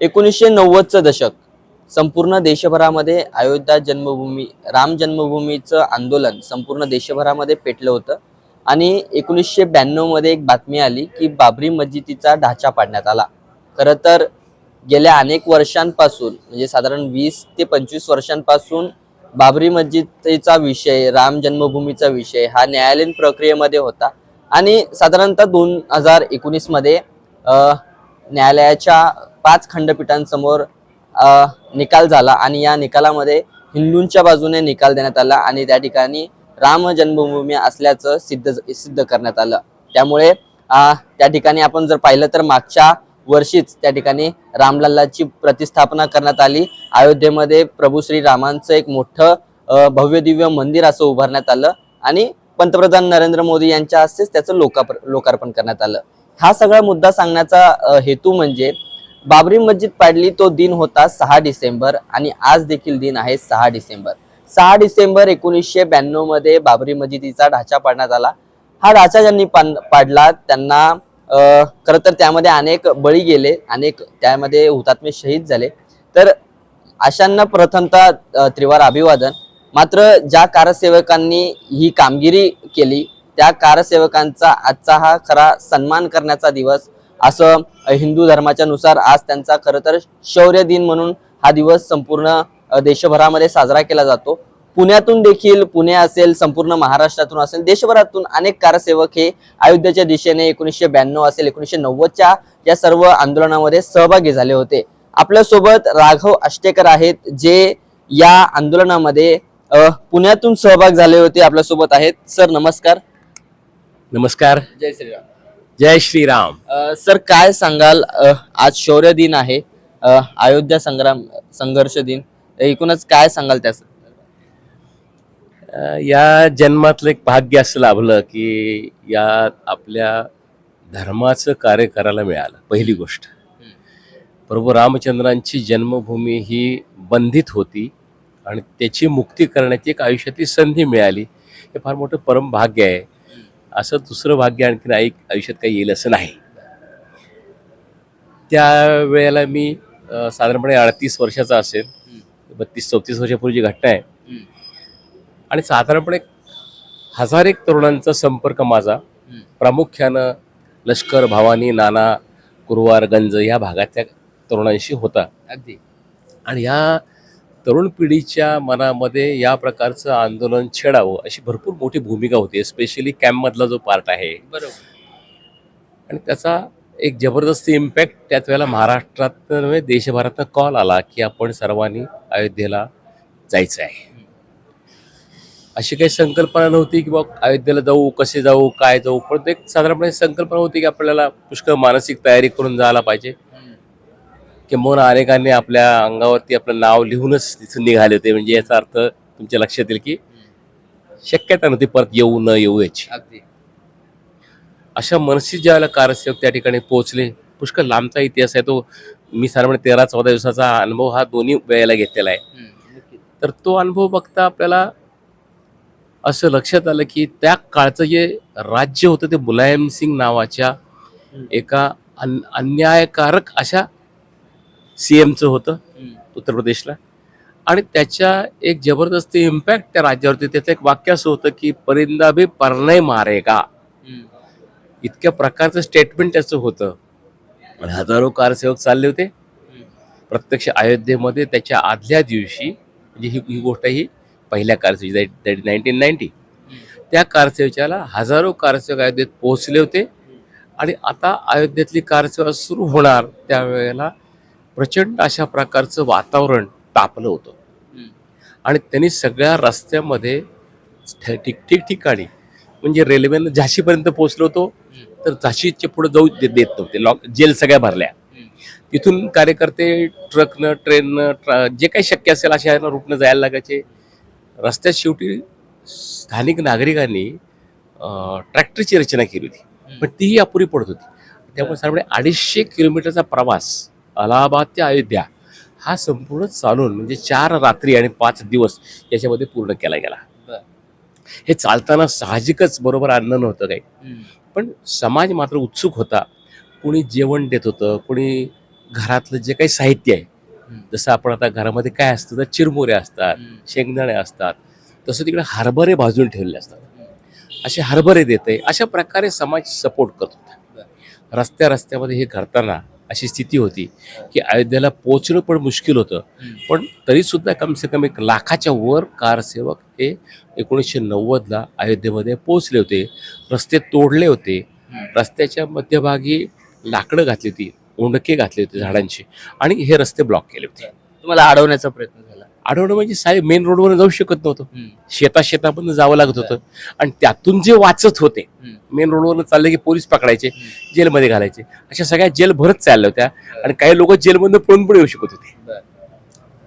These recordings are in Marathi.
एकोणीसशे नव्वदचं दशक. संपूर्ण देशभरामध्ये अयोध्या जन्मभूमी राम जन्मभूमीचं आंदोलन संपूर्ण देशभरामध्ये पेटलं होतं. आणि एकोणीसशे ब्याण्णवमध्ये एक बातमी आली की बाबरी मस्जिदीचा ढाचा पाडण्यात आला. खरं तर गेल्या अनेक वर्षांपासून म्हणजे साधारण वीस ते पंचवीस वर्षांपासून बाबरी मस्जिदचा विषय राम जन्मभूमीचा विषय हा न्यायालयीन प्रक्रियेमध्ये होता. आणि साधारणतः दोन हजार एकोणीसमध्ये न्यायालयाच्या पाच खंडपीठांसमोर निकाल झाला आणि या निकालामध्ये हिंदूंच्या बाजूने निकाल देण्यात आला आणि त्या ठिकाणी राम जन्मभूमी असल्याचं सिद्ध सिद्ध करण्यात आलं. त्यामुळे त्या ठिकाणी आपण जर पाहिलं तर मागच्या वर्षीच त्या ठिकाणी रामलल्लाची प्रतिस्थापना करण्यात आली. अयोध्येमध्ये प्रभू श्री रामांचं एक मोठं भव्य दिव्य मंदिर असं उभारण्यात आलं आणि पंतप्रधान नरेंद्र मोदी यांच्या हस्तेच त्याचं लोकाप लोकार्पण करण्यात आलं. हा सगळा मुद्दा सांगण्याचा हेतू म्हणजे बाबरी मस्जिद पाडली तो दिन होता सहा डिसेंबर आणि आज देखील दिन आहे सहा डिसेंबर. सहा डिसेंबर एकोणीसशे ब्याण्णवमध्ये बाबरी मस्जिदीचा ढाचा पाडण्यात आला. हा ढाचा ज्यांनी पाडला त्यांना खर खरं तर त्यामध्ये अनेक बळी गेले अनेक त्यामध्ये हुतात्मे शहीद झाले. तर अशांना प्रथमतः त्रिवार अभिवादन. मात्र ज्या कारसेवकांनी ही कामगिरी केली त्या कारसेवकांचा आजचा हा खरा सन्मान करण्याचा दिवस असं हिंदू धर्माच्या नुसार आज त्यांचा खरं तर शौर्य दिन म्हणून हा दिवस संपूर्ण देशभरामध्ये साजरा केला जातो. पुण्यातून देखील पुणे असेल संपूर्ण महाराष्ट्रातून असेल देशभरातून अनेक कारसेवक हे अयोध्येच्या दिशेने एकोणीसशे ब्याण्णव असेल एकोणीसशे नव्वदच्या या सर्व आंदोलनामध्ये सहभागी झाले होते. आपल्यासोबत राघव आष्टेकर आहेत जे या आंदोलनामध्ये पुण्यातून सहभाग झाले होते आपल्यासोबत आहेत. सर नमस्कार. नमस्कार. जय श्रीराम. जय श्रीराम. अ, सर काय सांगाल? अ, आज शौर्य दिन आहे. अ, अयोध्या संग्राम संघर्ष दिन. एकूणच काय सांगाल त्या अ, या जन्मातलं एक भाग्य असं लाभलं की या आपल्या धर्माचं कार्य करायला मिळालं पहिली गोष्ट. प्रभू रामचंद्रांची जन्मभूमी ही बंधित होती आणि त्याची मुक्ती करण्याची एक आयुष्यातली संधी मिळाली. हे फार मोठं परम भाग्य आहे. असं दुसरं भाग्य आणखीन आई आयुष्यात काही येईल असं नाही. त्या वेळेला मी साधारणपणे अडतीस वर्षाचा असेल बत्तीस चौतीस वर्षापूर्वीची घटना आहे आणि साधारणपणे हजार एक तरुणांचा संपर्क माझा प्रामुख्यानं लष्कर भवानी नाना कुरवार गंज या भागातल्या तरुणांशी होता. अगदी. आणि या तरुण पिढीच्या मनामध्ये या प्रकारचं आंदोलन छेडावं अशी भरपूर मोठी भूमिका होती स्पेशली कॅम्पमधला जो पार्ट आहे. बरोबर. आणि त्याचा एक जबरदस्त इम्पॅक्ट त्याच वेळेला महाराष्ट्रात नव्हे देशभरातनं कॉल आला की आपण सर्वांनी अयोध्येला जायचं आहे. अशी काही संकल्पना नव्हती की बा अयोध्येला जाऊ कसे जाऊ काय जाऊ पण एक साधारणपणे संकल्पना होती की आपल्याला पुष्कळ मानसिक तयारी करून जायला पाहिजे. किंबहुना अनेकांनी आपल्या अंगावरती आपलं नाव लिहूनच तिथून निघाले होते. म्हणजे याचा अर्थ तुमच्या लक्षात येईल की शक्यता नव्हती परत येऊ न येऊ याची. अशा मनस्थित ज्यावेळेला कारसेवक त्या ठिकाणी पोहोचले पुष्कळ लांबचा इतिहास आहे तो. मी साधारण तेरा चौदा दिवसाचा अनुभव हा दोन्ही वेळेला घेतलेला आहे. तर तो अनुभव बघता आपल्याला असं लक्षात आलं की त्या काळचं जे राज्य होतं ते मुलायम सिंग नावाच्या एका अन अन्यायकारक अशा सी एमचं होतं उत्तर प्रदेशला. आणि त्याच्या एक जबरदस्त इम्पॅक्ट त्या राज्यावरती त्याचं एक वाक्य असं होतं की परिंदा भी परनय मारेगा. इतक्या प्रकारचं स्टेटमेंट त्याचं होतं. हजारो कारसेवक चालले होते. प्रत्यक्ष अयोध्येमध्ये त्याच्या आदल्या दिवशी म्हणजे ही ही गोष्ट ही पहिल्या कारसेवची नाईन्टीन नाईन्टी त्या कारसेवच्याला हजारो कारसेवक अयोध्येत पोहोचले होते. आणि आता अयोध्येतली कारसेवा सुरू होणार त्यावेळेला प्रचंड अशा प्रकारचं वातावरण तापलं होतं. आणि त्यांनी सगळ्या रस्त्यामध्ये ठिक ठिकठिकाणी म्हणजे रेल्वेनं झाशीपर्यंत पोहोचलो होतो तर झाशीच्या पुढे जाऊ देत नव्हते. लॉक जेल सगळ्या भरल्या. तिथून कार्यकर्ते ट्रकनं ट्रेननं ट्रा जे काही शक्य असेल अशा रूटनं जायला लागायचे. रस्त्यात शेवटी स्थानिक नागरिकांनी ट्रॅक्टरची रचना केली होती. पण तीही अपुरी पडत होती. त्यामुळे साधारण अडीचशे किलोमीटरचा प्रवास अलाहाबाद ते अयोध्या हा संपूर्ण चालून म्हणजे चार रात्री आणि पाच दिवस याच्यामध्ये पूर्ण केला गेला. हे चालताना साहजिकच बरोबर अन्न नव्हतं काही. पण समाज मात्र उत्सुक होता. कुणी जेवण देत होतं कुणी घरातलं जे काही साहित्य आहे. जसं आपण आता घरामध्ये काय असतं तर चिरमुरे असतात शेंगदाणे असतात तसं तिकडे हरभरे भाजून ठेवलेले असतात. असे हरभरे देते अशा प्रकारे समाज सपोर्ट करत होता. रस्त्या रस्त्यामध्ये हे करताना अशी स्थिती होती की अयोध्येला पोचणं पण मुश्किल होतं. पण तरीसुद्धा कमसे कम एक लाखाच्या वर कारसेवक हे एकोणीसशे नव्वदला अयोध्येमध्ये पोचले होते. रस्ते तोडले होते. रस्त्याच्या मध्यभागी लाकडं घातली होती ओंडके घातले होते झाडांची आणि हे रस्ते ब्लॉक केले होते. तुम्हाला अडवण्याचा प्रयत्न आठवडं म्हणजे साहेब मेन रोडवर जाऊ शकत नव्हतं. शेता शेतामधून जावं लागत होतं. आणि त्यातून जे वाचत होते मेन रोडवर चालले की पोलीस पकडायचे जेलमध्ये घालायचे. अशा सगळ्या जेल भरत चालल्या होत्या. आणि काही लोक जेलमधून पळून पण येऊ शकत होते.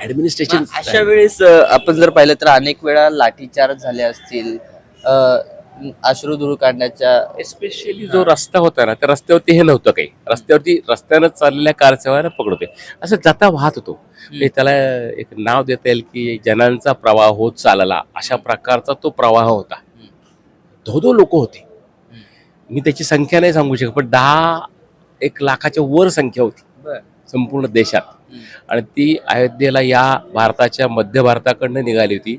ऍडमिनिस्ट्रेशन अशा वेळेस आपण जर पाहिलं तर अनेक वेळा लाठीचार्ज झाले असतील. अ, अश्रू दूर काढण्याच्या एस्पेशली जो रस्ता होता ना त्या रस्त्यावरती हे नव्हतं काही. रस्त्यावरती रस्त्यानं चाललेल्या कारसेवाला पकडते असं जाता वाहत होतो. म्हणजे त्याला एक नाव देता येईल की जनांचा प्रवाह होत चालला. अशा प्रकारचा तो प्रवाह होता. धो धो लोक होते. मी त्याची संख्या नाही सांगू शकत पण दहा एक लाखाच्या वर संख्या होती. संपूर्ण देशात. आणि ती अयोध्येला या भारताच्या मध्य भारताकडनं निघाली होती.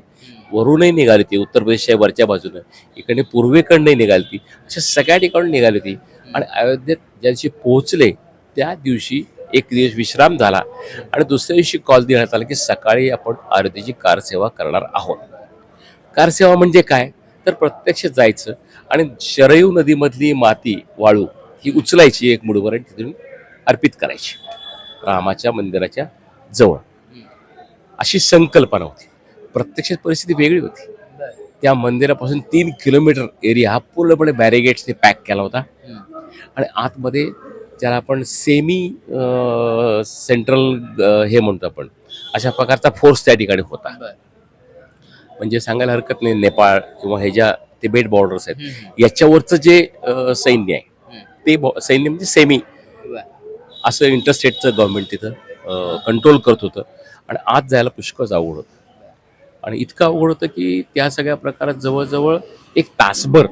वरूनही निघाली होती उत्तर प्रदेशच्या वरच्या बाजूनं. इकडे पूर्वेकडनंही निघाली होती अशा सगळ्या ठिकाणून निघाली होती आणि अयोध्येत ज्या दिवशी पोहोचले त्या दिवशी एक दिवस विश्राम झाला. आणि दुसऱ्या दिवशी कॉल देण्यात आला की सकाळी आपण अयोध्येची कारसेवा करणार आहोत. कारसेवा म्हणजे काय? तर प्रत्यक्ष जायचं आणि शरयू नदीमधली माती वाळू ही उचलायची एक मुठभर आणि तिथून अर्पित करायची. रामाच्या मंदिराच्या जवळ. अशी संकल्पना होती. प्रत्यक्ष परिस्थिती वेगळी होती. त्या मंदिरापासून तीन किलोमीटर एरिया हा पूर्णपणे बॅरिगेट्सने पॅक केला होता. आणि आतमध्ये ज्याला आपण सेमी सेंट्रल हे म्हणतो आपण अशा प्रकारचा फोर्स त्या ठिकाणी होता. म्हणजे सांगायला हरकत नाही नेपाळ किंवा हे ज्या तिबेट बॉर्डर्स आहेत याच्यावरचं जे सैन्य आहे ते सैन्य म्हणजे सेमी असं इंटरस्टेटचं गव्हर्नमेंट तिथं कंट्रोल करत होतं. आणि आत जायला पुष्कळ अवघड होतं. आणि इतकं अवघड होतं की त्या सगळ्या प्रकारात जवळजवळ एक तासभर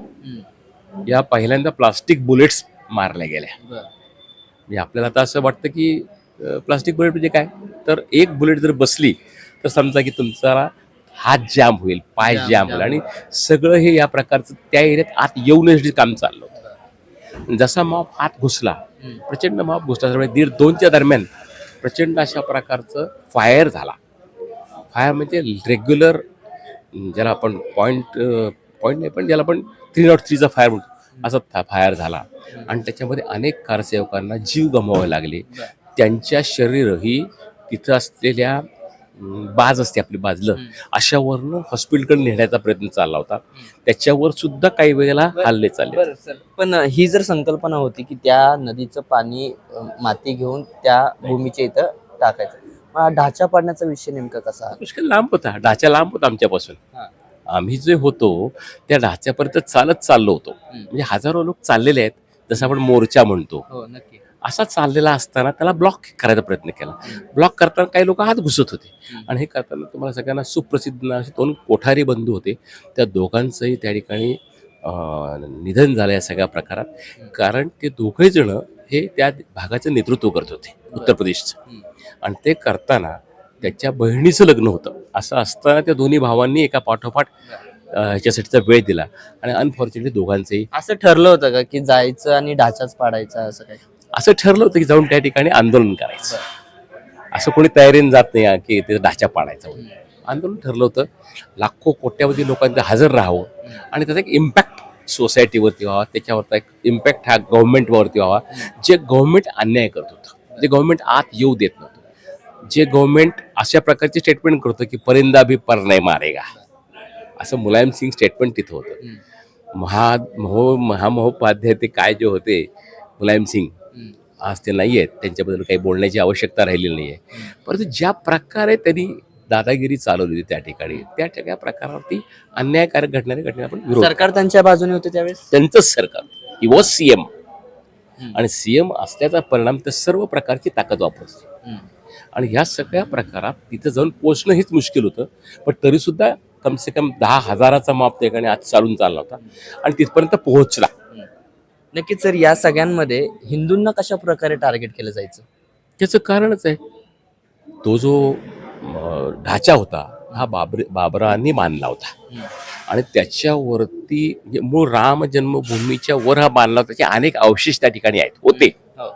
या पहिल्यांदा प्लास्टिक बुलेट्स मारल्या गेल्या. म्हणजे आपल्याला आता असं वाटतं की प्लास्टिक बुलेट म्हणजे काय? तर एक बुलेट जर बसली तर समजा की तुमचा हात जाम होईल पाय जाम. होईल आणि सगळं हे या प्रकारचं त्या एरियात आत येऊनच काम चाललं होतं. जसा मॉप आत घुसला प्रचंड मॉप घुसला दीड दोनच्या दरम्यान प्रचंड अशा प्रकारचं फायर झाला. फायर म्हणजे रेग्युलर ज्याला आपण पॉईंट पॉईंट नाही पण ज्याला आपण थ्री नॉट थ्रीचा फायर म्हणतो. असा फायर झाला. आणि त्याच्यामध्ये अनेक कारसेवकांना जीव गमवावे लागले. त्यांच्या शरीर ही तिथं असलेल्या बाज असते आपली बाजलं अशावरनं हॉस्पिटलकडे नेण्याचा प्रयत्न चालला होता. त्याच्यावर सुद्धा काही वेळेला हल्ले चालले. पण ही जर संकल्पना होती की त्या नदीचं पाणी माती घेऊन त्या भूमीच्या इथं टाकायचं ढाचा पाडण्याचा विषय नेमका कसा? पुष्कळ लांब होता. ढाच्या लांब होता आमच्यापासून. हा. आम्ही जे होतो त्या ढाच्यापर्यंत चालत चाललो होतो. म्हणजे हजारो लोक चाललेले आहेत जसं आपण मोर्चा म्हणतो. हो असा चाललेला असताना त्याला ब्लॉक करायचा प्रयत्न केला. ब्लॉक करताना काही लोक हात घुसत होते. आणि हे करताना तुम्हाला सगळ्यांना सुप्रसिद्ध असे दोन कोठारी बंधू होते. त्या दोघांचंही त्या ठिकाणी निधन झालं या सगळ्या प्रकारात. कारण ते दोघे जण हे त्या भागाचं नेतृत्व करत होते उत्तर प्रदेशचं. आणि ते करताना त्याच्या बहिणीचं लग्न होतं. असं असताना त्या दोन्ही भावांनी एका पाठोपाठ ह्याच्यासाठीचा वेळ दिला. आणि अनफॉर्च्युनेटली दोघांचेही असं ठरलं होतं का की जायचं आणि ढाचाच पाडायचा असं काही? असं ठरलं होतं की जाऊन त्या ठिकाणी आंदोलन करायचं. असं कोणी तयारीने जात नाही की ते ढाचा पाडायचा. आंदोलन ठरलं होतं. लाखो कोट्यावधी लोकांचं हजर राहावं. आणि त्याचा एक इम्पॅक्ट सोसायटीवरती व्हावा त्याच्यावरचा एक इम्पॅक्ट हा गव्हर्नमेंटवरती व्हावा. जे गव्हर्नमेंट अन्याय करत होतं जे गव्हर्नमेंट आत येऊ देत नव्हतं जे गव्हर्नमेंट अशा प्रकारचे स्टेटमेंट करतं की परिंदा भी पर नाही मारेगा. असं मुलायम सिंग स्टेटमेंट तिथं होतं. महा महो महामहोपाध्याय ते काय जे होते मुलायम सिंग आज ते नाही आहेत त्यांच्याबद्दल काही बोलण्याची आवश्यकता राहिलेली नाही आहे परंतु ज्या प्रकारे त्यांनी दादागिरी चालवली होती त्या ठिकाणी. त्या सगळ्या प्रकारावरती अन्यायकारक घडणाऱ्या घटना आपण विरोध सरकार त्यांच्या बाजूने होते त्यावेळेस? त्यांचंच सरकार. He was CM. आणि सीएम असल्याचा परिणाम तर सर्व प्रकारची ताकद वापरते. आणि ह्या सगळ्या प्रकारात तिथं जाऊन पोचणं हेच मुश्किल होतं. पण तरी सुद्धा कमसे कम दहा हजाराचा माप त्या ठिकाणी आज चालून चालला होता. आणि तिथपर्यंत पोहोचला. नक्कीच सर या सगळ्यांमध्ये हिंदूंना कशा प्रकारे टार्गेट केलं जायचं? त्याचं कारणच आहे. तो जो ढाचा होता. हा बाबर बाबरांनी मानला होता. आणि त्याच्यावरती म्हणजे मूळ राम जन्मभूमीच्या वर हा बांधला होता. त्याचे अनेक अवशेष त्या ठिकाणी आहेत. होते. हो.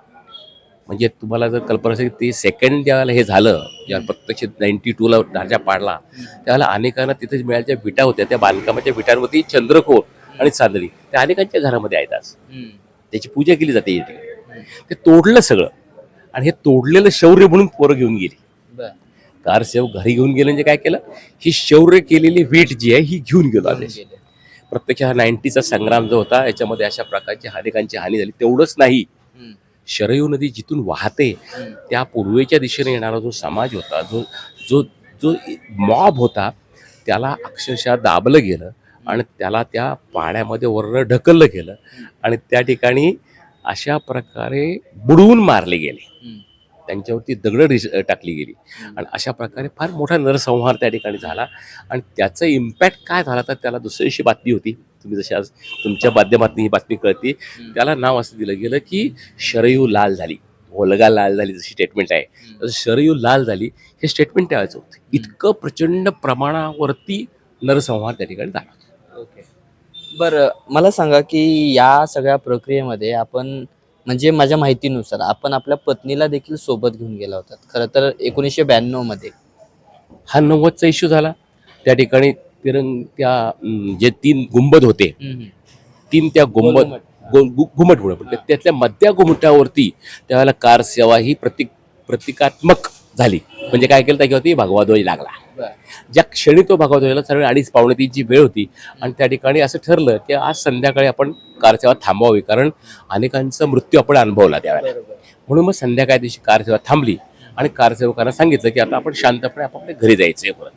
म्हणजे तुम्हाला जर कल्पना असेल ते सेकंड ज्यावेळेला हे झालं ज्यावेळेला प्रत्यक्ष नाईन्टी टूला ढाचा पाडला त्यावेळेला अनेकांना तिथे मिळाल्या विटा होत्या. त्या बांधकामाच्या विटांवरती चंद्रकोर आणि चांदणी त्या अनेकांच्या घरामध्ये आहेत आज. त्याची पूजा केली जाते. ते तोडलं सगळं. आणि हे तोडलेलं शौर्य म्हणून पोरं घेऊन गेली. कारसेवक घरी घेऊन गेले म्हणजे काय केलं? ही शौर्य केलेली वीट जी आहे ही घेऊन गेलो आम्ही. प्रत्यक्ष हा नाईन्टीचा संग्राम जो होता याच्यामध्ये अशा प्रकारची अनेकांची हानी झाली. तेवढंच नाही. शरयू नदी जिथून वाहते त्या पूर्वेच्या दिशेने येणारा जो समाज होता जो जो जो मॉब होता त्याला अक्षरशः दाबलं गेलं आणि त्याला त्या पाण्यामध्ये वरनं ढकललं गेलं आणि त्या ठिकाणी अशा प्रकारे बुडवून मारले गेले. त्यांच्यावरती दगडं रिस टाकली गेली. आणि अशा प्रकारे फार मोठा नरसंहार त्या ठिकाणी झाला. आणि त्याचा इम्पॅक्ट काय झाला तर त्याला दुसरी अशी बातमी होती. तुम्ही जशी आज तुमच्या माध्यमातून ही बातमी कळते. त्याला नाव असं दिलं गेलं की शरयू लाल झाली. होलगा लाल झाली जशी स्टेटमेंट आहे. तसं शरयू लाल झाली हे स्टेटमेंट त्यावेळेचं होतं. इतकं प्रचंड प्रमाणावरती नरसंहार त्या ठिकाणी झाला. ओके. बरं मला सांगा की या सगळ्या प्रक्रियेमध्ये आपण म्हणजे माझ्या माहितीनुसार आपण आपल्या पत्नीला देखील सोबत घेऊन गेला होता. खरं तर एकोणीसशे ब्याण्णवमध्ये. हा नव्वदचा इश्यू झाला. त्या ठिकाणी तिरंग त्या अं, जे तीन गुंबद होते तीन त्या गुंबद. गो- गु- घुमट म्हणून पण त्यातल्या मध्या घुमटावरती त्यावेळेला कार सेवा ही प्रतीक प्रतिकात्मक झाली. म्हणजे काय केलं त्याच्यावरती भगवा ध्वज लागला. ज्या क्षणी तो भगवा ध्वजाला सर्व अडीच पावणे तीनची वेळ होती. आणि त्या ठिकाणी असं ठरलं की आज संध्याकाळी आपण कार सेवा थांबवावी कारण अनेकांचा मृत्यू आपण अनुभवला त्यावेळेला. म्हणून मग संध्याकाळी दिवशी कार सेवा थांबली आणि कारसेवकांना सांगितलं की आता आपण शांतपणे आपापल्या घरी जायचंय परत.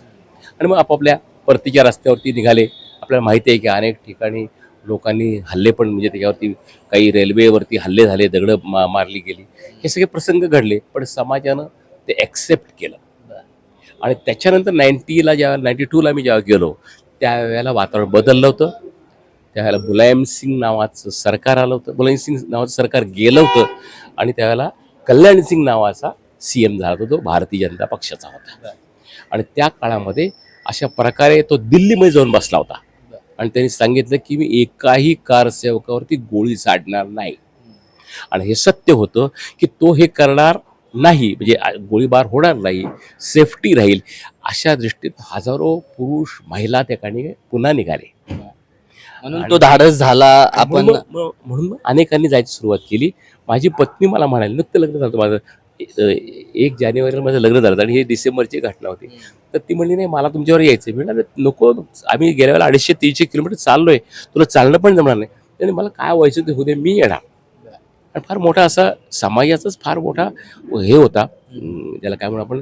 आणि मग आपापल्या परतीच्या रस्त्यावरती निघाले. आपल्याला माहिती आहे की अनेक ठिकाणी लोकांनी हल्ले पण म्हणजे त्याच्यावरती काही रेल्वेवरती हल्ले झाले दगडं मा मारली गेली. हे सगळे प्रसंग घडले. पण समाजानं ते ॲक्सेप्ट केलं. आणि त्याच्यानंतर नाईन्टीला ज्या नाईन्टी टूला मी जेव्हा गेलो त्यावेळेला वातावरण बदललं होतं. त्यावेळेला मुलायम सिंग नावाचं सरकार आलं होतं. मुलायम सिंग नावाचं सरकार गेलं होतं. आणि त्यावेळेला कल्याण सिंग नावाचा सी एम झाला होता तो भारतीय जनता पक्षाचा होता. आणि त्या काळामध्ये अशा प्रकारे तो दिल्लीमध्ये जाऊन बसला होता. आणि त्यांनी सांगितलं की मी एकाही कारसेवकावरती गोळी झाडणार नाही. आणि हे सत्य होतं की तो हे करणार नाही म्हणजे गोळीबार होणार नाही सेफ्टी राहील अशा दृष्टीत हजारो पुरुष महिला त्या ठिकाणी पुन्हा निघाले. म्हणून तो धाडस झाला आपण म्हणून अनेकांनी जायची सुरुवात केली. माझी पत्नी मला म्हणाली नुकतं लग्न झालं माझं. एक जानेवारीला माझं लग्न झालं आणि ही डिसेंबरची घटना होती. तर ती म्हणली नाही मला तुमच्यावर यायचं म्हणाले नको आम्ही गेल्या वेळेला अडीचशे तीनशे किलोमीटर चाललोय. तुला चालणं पण जमणार नाही. त्याने मला काय व्हायचं ते होते मी येणार. आणि फार मोठा असा समाजाचाच फार मोठा हे होता अं, त्याला काय म्हणू आपण.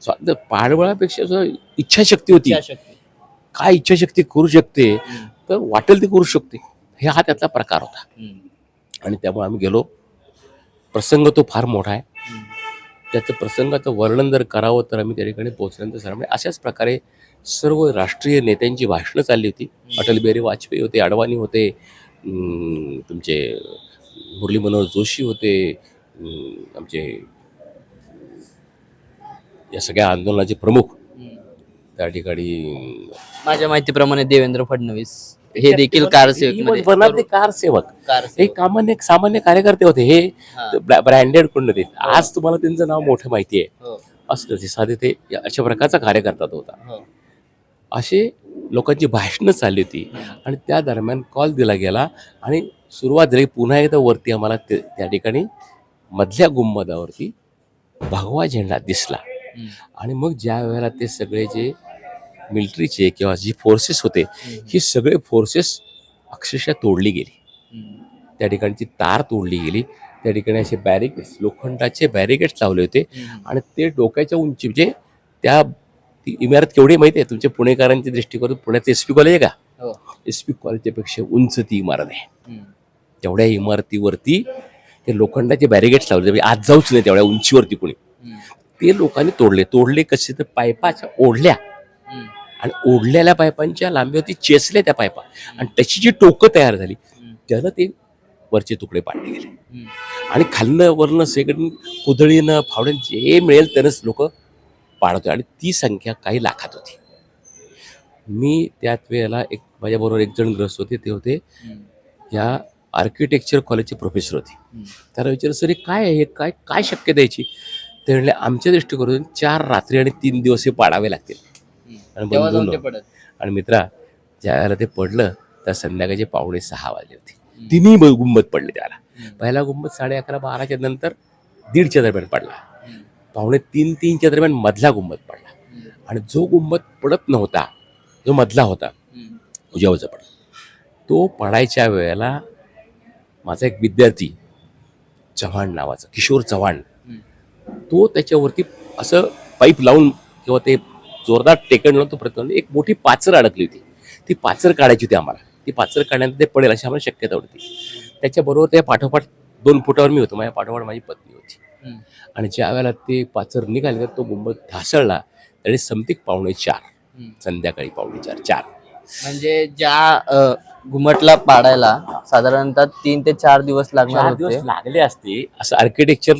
स्वा- पाठबळापेक्षा सुद्धा इच्छाशक्ती होती. काय इच्छाशक्ती करू शकते. तर वाटेल ते करू शकते हे हा त्यातला प्रकार होता. आणि त्यामुळे आम्ही गेलो प्रसंग तो फार मोठा आहे. त्याचं प्रसंगाचं वर्णन जर करावं तर आम्ही त्या ठिकाणी पोहोचल्यानंतर सर अशाच प्रकारे सर्व राष्ट्रीय नेत्यांची भाषणं चालली होती अटल बिहारी वाजपेयी होते अडवाणी होते तुमचे मुरली मनोहर जोशी होते आमचे या सगळ्या आंदोलनाचे प्रमुख. त्या ठिकाणी माझ्या माहितीप्रमाणे देवेंद्र फडणवीस हे देखील कारसेवक कारसेवक हे कारसेवक सामान्य सामान्य कार्यकर्ते होते. हे. ब्रँडेड कोण नव्हते आज तुम्हाला त्यांचं नाव मोठं माहिती आहे. हो, असं ते साधे ते अशा प्रकारचा कार्यकर्ता होता. हो. असे लोकांची भाषणं चालली होती. आणि त्या दरम्यान कॉल दिला गेला आणि सुरुवात झाली. पुन्हा एकदा वरती आम्हाला ते- त्या ठिकाणी मधल्या गुंबदावरती भगवा झेंडा दिसला. आणि मग ज्या वेळेला ते सगळे जे मिलिटरीचे किंवा जी फोर्सेस होते ही सगळे फोर्सेस अक्षरशः तोडली गेली. त्या ठिकाणची तार तोडली गेली. त्या ठिकाणी असे बॅरिकेड्स लोखंडाचे बॅरिकेड्स लावले होते. आणि ते डोक्याच्या उंची म्हणजे त्या ती इमारत केवढी माहिती आहे? तुमच्या पुणेकरांच्या दृष्टिकोनातून पुण्याचं एस पी कॉलेज आहे का. एस पी कॉलेजच्या पेक्षा उंच ती इमारत आहे. तेवढ्या इमारतीवरती ते लोखंडाचे बॅरिकेड्स लावले म्हणजे आज जाऊच नाही तेवढ्या उंचीवरती कोणी. ते लोकांनी तोडले. तोडले कसे? तर पायपाच्या ओढल्या. आणि ओढलेल्या पायपांच्या लांबीवरती चेसल्या त्या पायपा. आणि त्याची जी टोकं तयार झाली. त्यानं ते वरचे तुकडे पाडले गेले. आणि खालनं वरनं सेकंड कुदळीनं फावड्यानं जे मिळेल त्यानंच लोक पाडतो आणि ती संख्या काही लाखात होती. मी त्याच वेळेला एक माझ्याबरोबर एक जण ग्रस्त होते ते होते या आर्किटेक्चर कॉलेजचे प्रोफेसर होते. त्याला विचारलं सर हे काय आहे? काय काय शक्य द्यायची? ते म्हणले आमच्या दृष्टिकोनातून चार रात्री आणि तीन दिवस हे पाडावे लागतील. आणि आणि मित्रा ज्या वेळेला ते पडलं तर संध्याकाळचे पावणे सहा वाजले होते. तिन्ही ब- गुंबद पडले त्याला. पहिला गुंबद साडे अकरा बाराच्या नंतर दीडच्या दरम्यान पडला. पावणे तीन तीनच्या दरम्यान मधला गुंबद पडला. आणि जो गुंबद पडत नव्हता जो मधला होता उजावचा पडला. तो पडायच्या वेळेला माझा एक विद्यार्थी चव्हाण नावाचा किशोर चव्हाण तो त्याच्यावरती असं पाईप लावून किंवा ते जोरदार टेकण लावून तो प्रयत्न एक मोठी पाचर अडकली होती. ती पाचर काढायची होती आम्हाला. ती पाचर काढण्यात ते पडेल अशी आम्हाला शक्यता होती. त्याच्याबरोबर त्या पाठोपाठ दोन फुटावर मी होतो. माझ्या पाठोपाठ माझी पत्नी होती. आणि ज्या वेळेला ते पाचर निघाले तर तो गुंबद ढासळला. आणि समतिक पावणे चार. संध्याकाळी पावणे चार चार. म्हणजे ज्या घुमटला पाडायला साधारणतः तीन ते चार दिवस लागणार होते. लागले असते. असं आर्किटेक्चर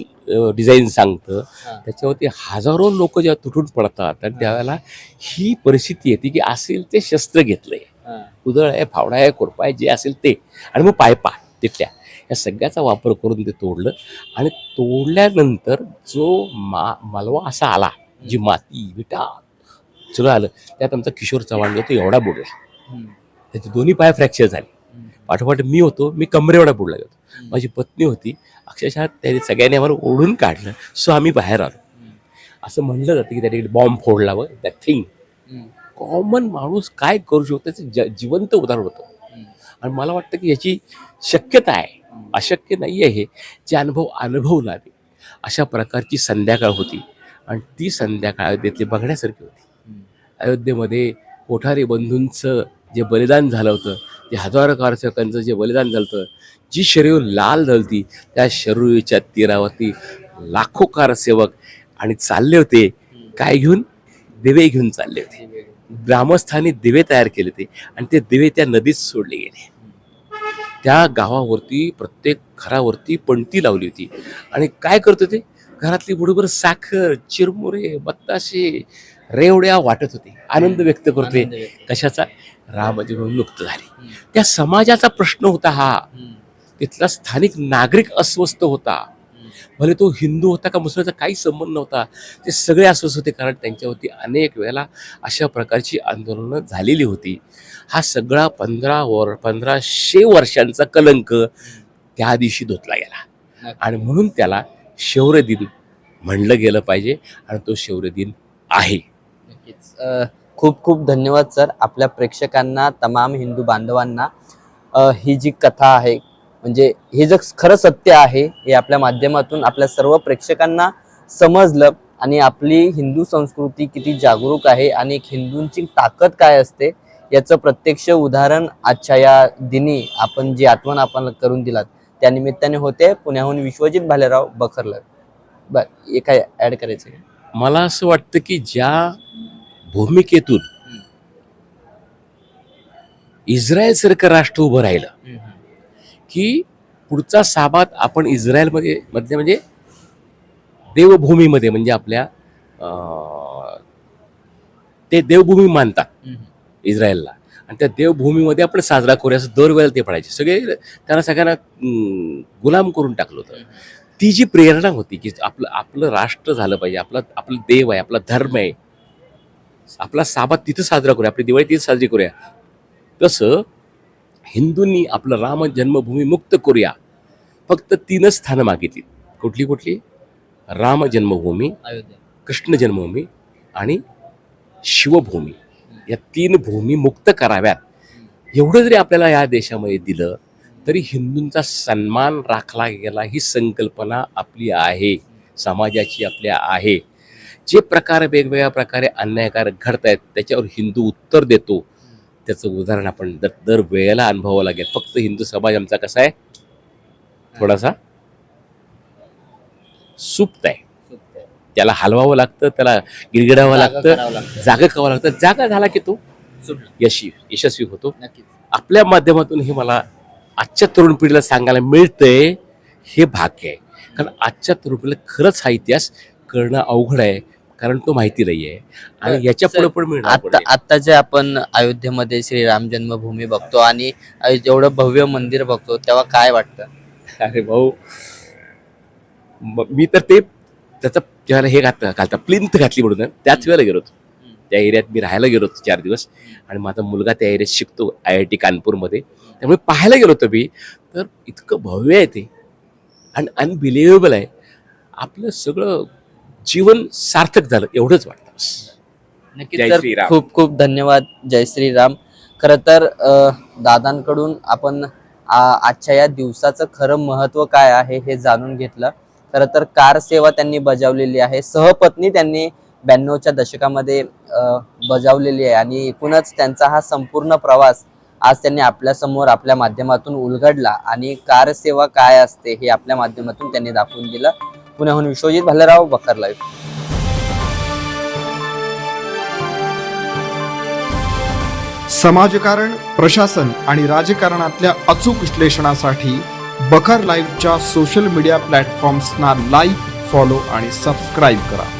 डिझाईन सांगतं. त्याच्यावरती हजारो लोक जेव्हा तुटून पडतात आणि त्यावेळेला ही परिस्थिती येते की असेल ते शस्त्र घेतलंय. कुदळ आहे फावडा आहे कोरपा आहे जे असेल ते. आणि मग पायपा तिथल्या. या सगळ्याचा वापर करून ते तोडलं. आणि तोडल्यानंतर जो मा मालवा असा आला जी माती विटा सगळं आलं त्यात आमचा किशोर चव्हाण जो तो एवढा बुडला. त्याचे दोन्ही पाय फ्रॅक्चर झाले. पाठोपाठ मी होतो मी कमरेवढा बुडला गेलो. माझी पत्नी होती अक्षरशः त्यांनी सगळ्यांनी आम्हाला ओढून काढलं सो आम्ही बाहेर आलो. असं म्हणलं जातं की त्याने बॉम्ब फोडला व दॅट थिंग. कॉमन माणूस काय करू शकतो? त्याचं ज जिवंत उदाहरण होतं. आणि मला वाटतं की याची शक्यता आहे. अशक्य नाही आहे हे. जे अनुभव अनुभवला मी अशा प्रकारची संध्याकाळ होती. आणि ती संध्याकाळ अयोध्येतली बघण्यासारखी होती. अयोध्येमध्ये कोठारी बंधूंचं जे बलिदान झालं होतं जे हजारो कारसेवकांचं जे बलिदान झालं होतं जी शरीर लाल झालती त्या शरीराच्या तीरावरती लाखो कारसेवक आणि चालले होते. काय घेऊन? दिवे घेऊन चालले होते. ग्रामस्थांनी दिवे तयार केले होते आणि ते दिवे त्या नदीत सोडले गेले. त्या गावावरती प्रत्येक घरावरती पणती लावली होती आणि काय करत होते घरातली बरोबर साखर चिरमुरे बत्ताशे रेवड्या वाटत होते आनंद व्यक्त व्यक्त. कशाचा रामाची मुक्त झाली. त्या समाजाचा प्रश्न होता हा. तिथला स्थानिक नागरिक अस्वस्थ होता. भले तो हिंदू होता का मुसलमानचा काही संबंध नव्हता ते सगळे अस्वस्थ होते कारण त्यांच्यावरती अनेक वेळेला अशा प्रकारची आंदोलनं झालेली होती. हा सगळा पंधरा वर पंधराशे वर्षांचा कलंक त्या दिवशी धुतला गेला. आणि म्हणून त्याला शौर्य दिन म्हणलं गेलं पाहिजे आणि तो शौर्य दिन आहे. खूप खूप धन्यवाद सर. आपल्या प्रेक्षकांना तमाम हिंदू बांधवांना ही जी कथा आहे म्हणजे हे जे खरं सत्य आहे हे आपल्या माध्यमातून आपल्या सर्व प्रेक्षकांना समजलं आणि आपली हिंदू संस्कृती किती जागरूक आहे आणि एक हिंदूंची ताकद काय असते याचं प्रत्यक्ष उदाहरण आजच्या या दिनी आपण जी आठवण आपण करून दिलात त्या निमित्ताने होते पुण्याहून विश्वजित भालेराव बखरलर बर हे काय ऍड करायचं? मला असं वाटतं की ज्या भूमिकेतून इस्रायल सारखं राष्ट्र उभं राहिलं की पुढचा साबात आपण इस्रायलमध्ये मधले म्हणजे देवभूमीमध्ये म्हणजे आपल्या ते देवभूमी मानतात. इस्रायलला. आणि त्या देवभूमीमध्ये आपण साजरा करूया असं दरवेळेला ते पडायचे सगळे त्यांना सगळ्यांना गुलाम करून टाकलं होतं. ती जी प्रेरणा होती की आपलं आपलं राष्ट्र झालं पाहिजे आपलं आपलं देव आहे आपला धर्म आहे. आपला साबात तिथं साजरा करूया आपली दिवाळी तिथं साजरी करूया. तसं हिंदूंनी आपलं राम जन्मभूमी मुक्त करूया. फक्त तीनच स्थानं मागितली. कुठली कुठली? राम जन्मभूमी कृष्ण जन्मभूमी आणि शिवभूमी. या तीन भूमी मुक्त कराव्यात. एवढं जरी आपल्याला या देशामध्ये दिलं तरी हिंदूंचा सन्मान राखला गेला ही संकल्पना आपली आहे. समाजाची आपल्या आहे. जे प्रकार वेगवेगळ्या प्रकारे अन्यायकारक घडत आहेत त्याच्यावर हिंदू उत्तर देतो. त्याचं उदाहरण आपण दर दर वेळेला अनुभवावं लागेल. फक्त हिंदू समाज आमचा कसा आहे? थोडासा सुप्त आहे. त्याला हलवावं लागतं त्याला गिरगिडावं लागतं जागा करावं लागतं. जागा झाला की तो यशी यशस्वी होतो. आपल्या माध्यमातून हे मला आजच्या तरुण पिढीला सांगायला मिळतंय हे भाग्य आहे. कारण आजच्या तरुण पिढीला खरंच हा इतिहास करणं अवघड आहे. कारण तो माहिती नाही आहे आणि याच्यापुढे पण मिळणं अवघड आता. आता जे आपण अयोध्येमध्ये श्रीराम जन्मभूमी बघतो आणि जेवढं भव्य मंदिर बघतो तेव्हा काय वाटतं? अरे भाऊ म- मी तर ते त्याचं ज्यावेळेला हे घातलं घालता प्लिंथ घातली म्हणून. ना, त्याच वेळेला गेलो होतो. त्या एरियात मी राहायला गेलो होतो चार दिवस. आणि माझा मुलगा त्या एरियात शिकतो आय आय टी कानपूरमध्ये. त्यामुळे पाहायला गेलो होतो मी. तर इतकं भव्य आहे ते. आणि अनबिलिव्हेबल आहे. आपलं सगळं जीवन सार्थक झालं एवढंच वाटतं. बस नक्कीच जय तर श्रीराम. खूप खूप धन्यवाद. जय श्रीराम. खरं तर अ, दादांकडून आपण आ, आजच्या या दिवसाचं खरं महत्त्व काय आहे हे जाणून घेतलं. खरं तर कार सेवा त्यांनी बजावलेली आहे. सहपत्नी त्यांनी ब्याण्णवच्या दशकामध्ये अ, बजावलेली आहे आणि एकूणच त्यांचा हा संपूर्ण प्रवास आज त्यांनी आपल्यासमोर आपल्या माध्यमातून उलगडला आणि कार सेवा काय असते हे आपल्या माध्यमातून त्यांनी दाखवून दिलं. पुण्याहून विश्वजित भालेराव बखर लाईव्ह समाजकारण प्रशासन आणि राजकारणातल्या अचूक विश्लेषणासाठी बखर लाईव्हच्या सोशल मीडिया प्लॅटफॉर्म्सना लाईक फॉलो आणि सबस्क्राईब करा.